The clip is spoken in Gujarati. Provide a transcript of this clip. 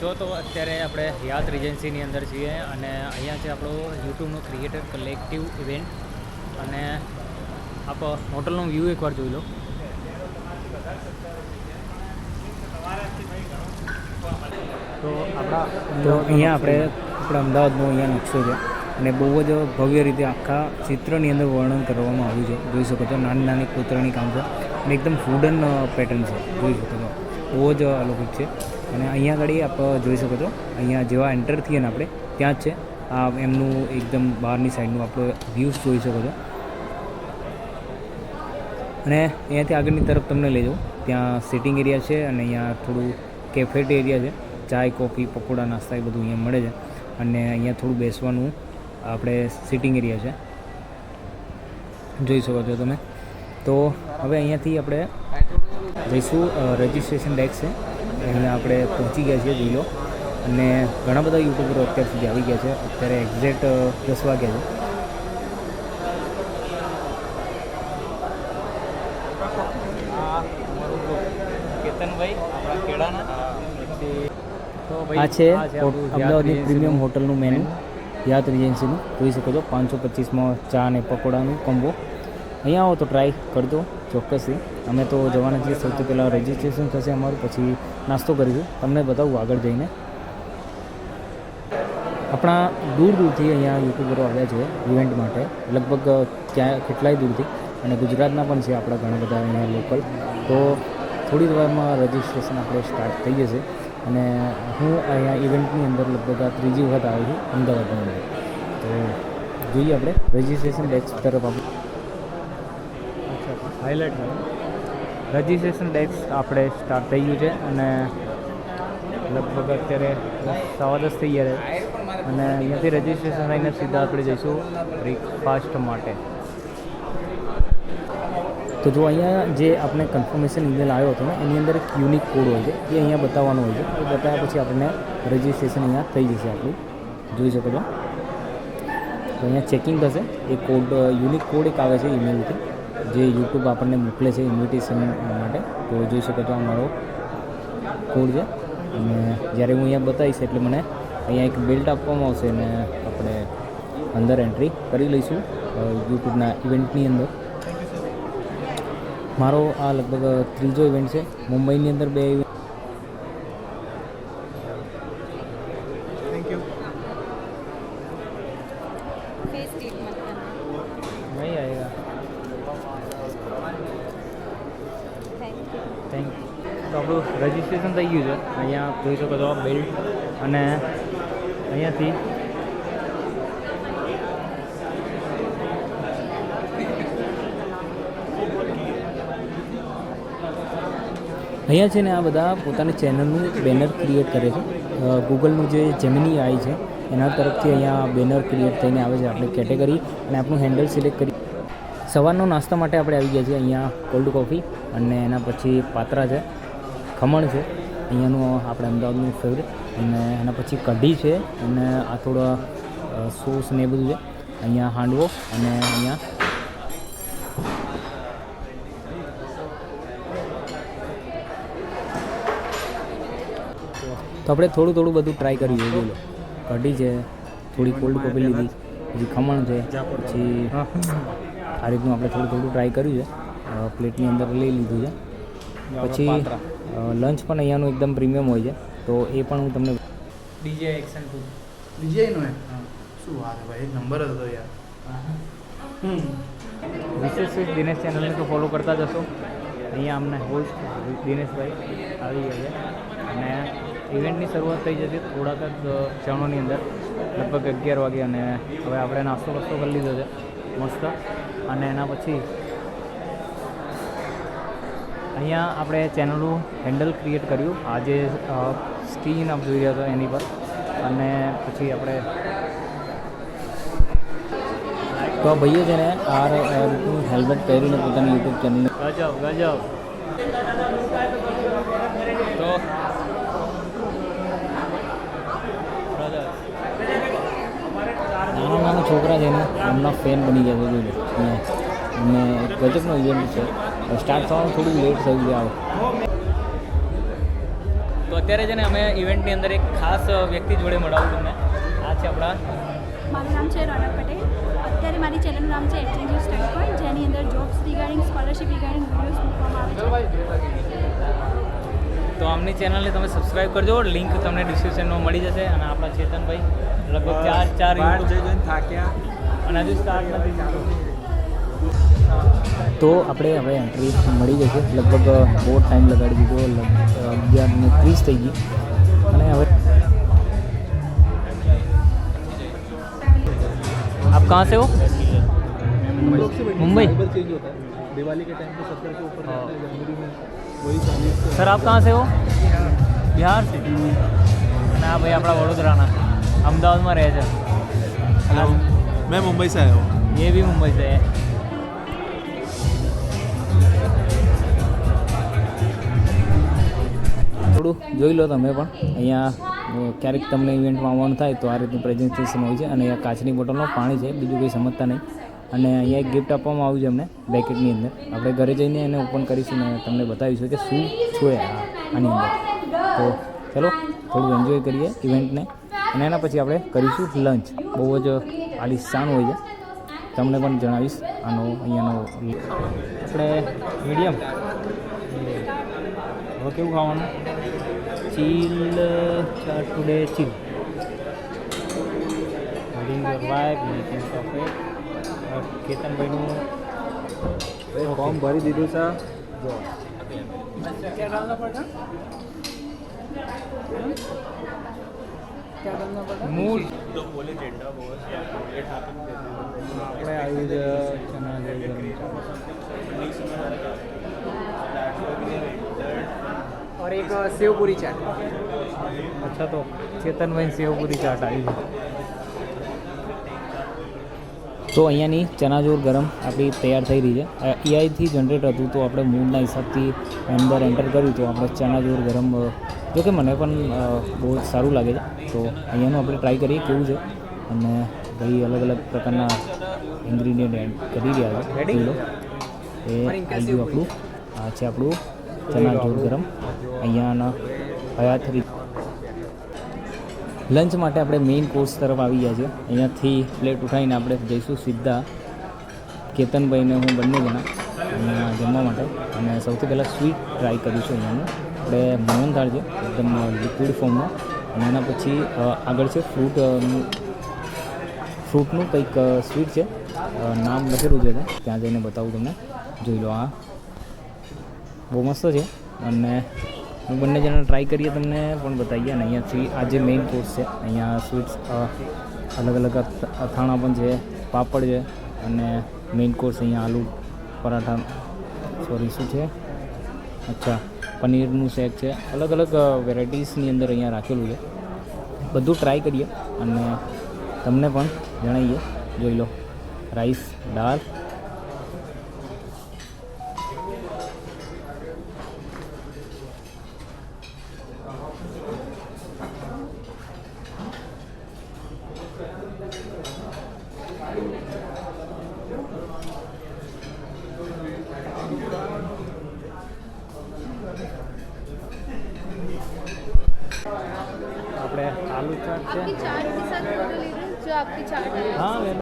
જો તો અત્યારે આપણે યાદ રિજન્સીની અંદર છીએ અને અહીંયા છે આપણો યુટ્યુબનો ક્રિએટર કલેક્ટિવ ઇવેન્ટ અને આપ હોટલનો વ્યૂ એકવાર જોઈ લો. તો આપણા અહીંયા આપણે આપણા અમદાવાદનો અહીંયા નકશો છે અને બહુ જ ભવ્ય રીતે આખા ચિત્રની અંદર વર્ણન કરવામાં આવ્યું છે. જોઈ શકો છો નાની નાની કોતરણી કામ છે અને એકદમ વુડન પેટર્ન છે. જોઈ શકો છો. બહુ જ અલૌકિક છે. અને અહીંયા આગળ આપ જોઈ શકો છો. અહીંયા જેવા એન્ટર થઈએ ને આપણે, ત્યાં જ છે. આ એમનું એકદમ બહારની સાઈડનું આપણો વ્યૂઝ જોઈ શકો છો. અને અહીંયાથી આગળની તરફ તમને લઈ જાઉં. ત્યાં સિટિંગ એરિયા છે અને અહીંયા થોડું કેફેટ એરિયા છે. ચાય કોફી પકોડા, નાસ્તા એ બધું અહીંયા મળે છે. અને અહીંયા થોડું બેસવાનું આપણે સિટિંગ એરિયા છે. જોઈ શકો છો તમે. તો હવે અહીંયાથી આપણે જઈશું રજિસ્ટ્રેશન ડેસ્ક છે. અહીંયા આપણે પહોંચી ગયા છીએ જોઈ અને ઘણા બધા યુટ્યુબરો અત્યાર સુધી આવી ગયા છે. અત્યારે એક્ઝેક્ટ દસ વાગ્યા છે. આ છે અમદાવાદની પ્રીમિયમ હોટલનું મેનુ યાદ રિજન્સીનું. જોઈ શકો છો, પાંચસો પચીસમાં ચા અને પકોડાનું કોમ્બો અહીંયા આવો તો ટ્રાય કરજો ચોક્કસથી. અમે તો જવાના છીએ. સૌથી પહેલાં રજિસ્ટ્રેશન થશે અમારું, પછી નાસ્તો કરીશું. તમને બતાવું આગળ જઈને. આપણા દૂર દૂરથી અહીંયા યુટ્યુબરો આવ્યા છે ઇવેન્ટ માટે. લગભગ ક્યાં, કેટલાય દૂરથી. અને ગુજરાતના પણ છે આપણા ઘણા બધા અહીંયા લોકલ તો થોડી વારમાં રજિસ્ટ્રેશન આપણે સ્ટાર્ટ થઈ જશે. અને હું અહીંયા ઇવેન્ટની અંદર લગભગ આ ત્રીજી વખત આવ્યો છું, અમદાવાદની અંદર. તો જોઈએ આપણે રજિસ્ટ્રેશન ડેસ્ક તરફ આપણે હાઇલાઇટ રજિસ્ટ્રેશન ડેસ્ક આપણે સ્ટાર્ટ થઈ ગયું છે અને લગભગ અત્યારે સવા દસ થઈ ગયા છે. અને અહીંયાથી રજિસ્ટ્રેશન થઈને સીધા આપણે જઈશું બ્રેકફાસ્ટ માટે. તો જો અહીંયા જે આપણે કન્ફર્મેશન ઈમેલ આવ્યો હતો ને, એની અંદર એક યુનિક કોડ હોય છે, એ અહીંયા બતાવવાનો હોય છે. એ બતાવ્યા પછી આપણને રજિસ્ટ્રેશન અહીંયા થઈ જશે આપણું. જોઈ શકો છો. તો અહીંયા ચેકિંગ થશે. એ કોડ યુનિક કોડ એક આવે છે ઈમેલથી જે યુટ્યુબ આપણને મોકલે છે ઇન્વિટેશન માટે તો જોઈ શકો છો આ મારો કોડ છે. અને જ્યારે હું અહીંયા બતાવીશ એટલે મને અહીંયા એક બેલ્ટ આપવામાં આવશે અને આપણે અંદર એન્ટ્રી કરી લઈશું યુટ્યુબના ઇવેન્ટની અંદર. મારો આ લગભગ ત્રીજો ઇવેન્ટ છે મુંબઈની અંદર બે ઇવેન્ટ નહીં આવેગા થેન્ક યુ તો આપણું રજિસ્ટ્રેશન થઈ ગયું છે. અહીંયા જોઈ શકો છો બિલ્ડ અને અહીંયાથી અહીંયા છે ને આ બધા પોતાની ચેનલનું બેનર ક્રિએટ કરે છે. ગૂગલનું જે જેમિની આઈ છે, એના તરફથી અહીંયા બેનર ક્રિએટ થઈને આવે છે આપણી કેટેગરી અને આપણું હેન્ડલ સિલેક્ટ કરી સવારનો નાસ્તા માટે આપણે આવી ગયા છીએ અહીંયા કોલ્ડ કોફી અને એના પછી પાત્રા છે, ખમણ છે, અહીંયાનું આપણે અમદાવાદનું ફેવરેટ અને એના પછી કઢી છે અને આ થોડા સોસ ને એ બધું છે. અહીંયા હાંડવો અને અહીંયા તો આપણે થોડું થોડું બધું ટ્રાય કર્યું બોલો. કઢી છે, થોડી કોલ્ડ કોફી લીધી, પછી ખમણ છે, પછી આ રીતનું આપણે થોડું થોડું ટ્રાય કર્યું છે. પ્લેટની અંદર લઈ લીધું છે. પછી લંચ પણ અહીંયાનું એકદમ પ્રીમિયમ હોય છે. તો એ પણ હું તમને ડીજે એક્શન ટુ હે. શું વાત ભાઈ નંબર હતો યાર. વિશેષ વિશ દિનેશ ચેનલને તો ફોલો કરતા જશો અહીંયા અમને હોસ્ટ દિનેશભાઈ આવી ગયા છે. અને ઇવેન્ટની શરૂઆત થઈ જતી થોડાક જ ક્ષણોની અંદર. લગભગ અગિયાર વાગે અને હવે આપણે નાસ્તો બસ્તો કરી લીધો છે. મસ્ત. અને એના પછી અહીંયા આપણે ચેનલનું હેન્ડલ ક્રિએટ કર્યું. આ જે સ્ક્રીન આપ જોઈ રહ્યા છો એની પર. અને પછી આપણે તો ભાઈએ છે ને આ રીતનું હેલ્મેટ પહેરીને પોતાની યુટ્યુબ ચેનલ ગજબ ગજબ. તો નાના નાના છોકરા છે ને એમના ફેન બની ગયા છે અહીંયા અને ગજબનો ઇવેન્ટ છે. સ્ટાર્ટ થવાનું થોડું લેટ થયું છે તો અત્યારે છે ને અમે ઇવેન્ટની અંદર એક ખાસ વ્યક્તિ જોડે મળાવું તમને. આ છે આપણા મારું નામ છે રોનક પટેલ. અત્યારે મારી ચેનલનું નામ છે એક્સચેન્જ સ્ટડી પોઈન્ટ જેની અંદર jobs regarding scholarship regarding videos મૂકવામાં આવે છે. તો આમની ચેનલને તમે સબસ્ક્રાઇબ કરજો. લિંક તમને ડિસ્ક્રિપ્શનમાં મળી જશે. અને આપણા ચેતનભાઈ લગભગ ચાર ચાર YouTube થાક્યા. અને હજુ સ્ટાર્ટ નથી. તો આપણે હવે એન્ટ્રી મળી જશે લગભગ બહુ ટાઈમ લગાડી દીધો લગ- અગિયાર ને ત્રીસ થઈ ગઈ અને હવે आप कहाँ से हो मुंबई चेंज होता है दिवाली के टाइम पे सत्तर के ऊपर हाँ। जाता है जनवरी में वही चालीस सर आप कहाँ से हो બિહાર से અને આ ભાઈ આપણા વડોદરાના અમદાવાદમાં રહે છે हेलो मैं मुंबई से आया हूँ ये भी થોડું જોઈ લો તમે પણ. અહીંયા ક્યારેક તમને ઇવેન્ટમાં આવવાનું થાય તો આ રીતનું પ્રેઝન્ટેશન હોય છે અને અહીંયા કાચની બોટલનું પાણી છે, બીજું કંઈ સમજતા નહીં. અને અહીંયા એક ગિફ્ટ આપવામાં આવ્યું છે અમને બેકેટની અંદર. આપણે ઘરે જઈને એને ઓપન કરીશું અને તમને બતાવીશું કે શું છે આની અંદર. તો ચલો, થોડું એન્જોય કરીએ ઇવેન્ટને અને એના પછી આપણે કરીશું લંચ બહુ જ આલિશાન હોય છે. તમને પણ જણાવીશ આનો અહીંયાનો. આપણે મીડિયમ હવે કેવું ખાવાનું? ચીલ ચાર ટુડે ચીલ વાઇફ મેકિંગ પરફેક્ટ કેતનભાઈનું ફોર્મ ભરી દીધું છે. જો. આપણે આવી જ ચણા અને એક સેવપુરી ચાટ. અચ્છા તો ચેતનભાઈ સેવપુરી ચાટ આવી છે. તો અહીંયાની ચનાચૂર ગરમ આપણી તૈયાર થઈ રહી છે. એઆઈથી જનરેટ હતું તો આપણે મૂળના હિસાબથી અંદર એન્ટર કર્યું તો આપણે ચનાચૂર ગરમ જો કે મને પણ બહુ સારું લાગે છે. તો અહીંયાનું આપણે ટ્રાય કરીએ કેવું છે. અને ભાઈ અલગ અલગ પ્રકારના ઇન્ગ્રીડિયન્ટ એડ કરી રહ્યા છે. એ આવી ગયું આપણું. આ છે આપણું ચના ગરમ. અહીંયાના હયાત લંચ માટે આપણે મેઇન કોર્સ તરફ આવી ગયા છે અહીંયાથી પ્લેટ ઉઠાવીને આપણે જઈશું સીધા કેતનભાઈને હું બંને જણા જમવા માટે. અને સૌથી પહેલાં સ્વીટ ટ્રાય કરીશું અહીંયાનું. આપણે મોહનથાળ છે, એકદમ લિક્વિડ ફોર્મનો અને એના પછી આગળ છે ફ્રૂટ ફ્રૂટનું કંઈક સ્વીટ છે. નામ લખેલું છે. ત્યાં જઈને બતાવું તમને. જોઈ લો આ. બહુ મસ્ત છે. અને હું બંને જણા ટ્રાય કરીએ તમને પણ બતાવીએ. અને અહીંયાથી આ જે મેઇન કોર્સ છે, અહીંયા સ્વીટ્સ અલગ અલગ અથ- અથાણા પણ છે, પાપડ છે અને મેઇન કોર્સ અહીંયા આલુ પરાઠા સોરી શું છે? અચ્છા, પનીરનું શેક છે. અલગ અલગ વેરાયટીઝની અંદર અહીંયા રાખેલું છે. બધું ટ્રાય કરીએ અને તમને પણ જણાવીએ. જોઈ લો રાઈસ દાળ છે हाँ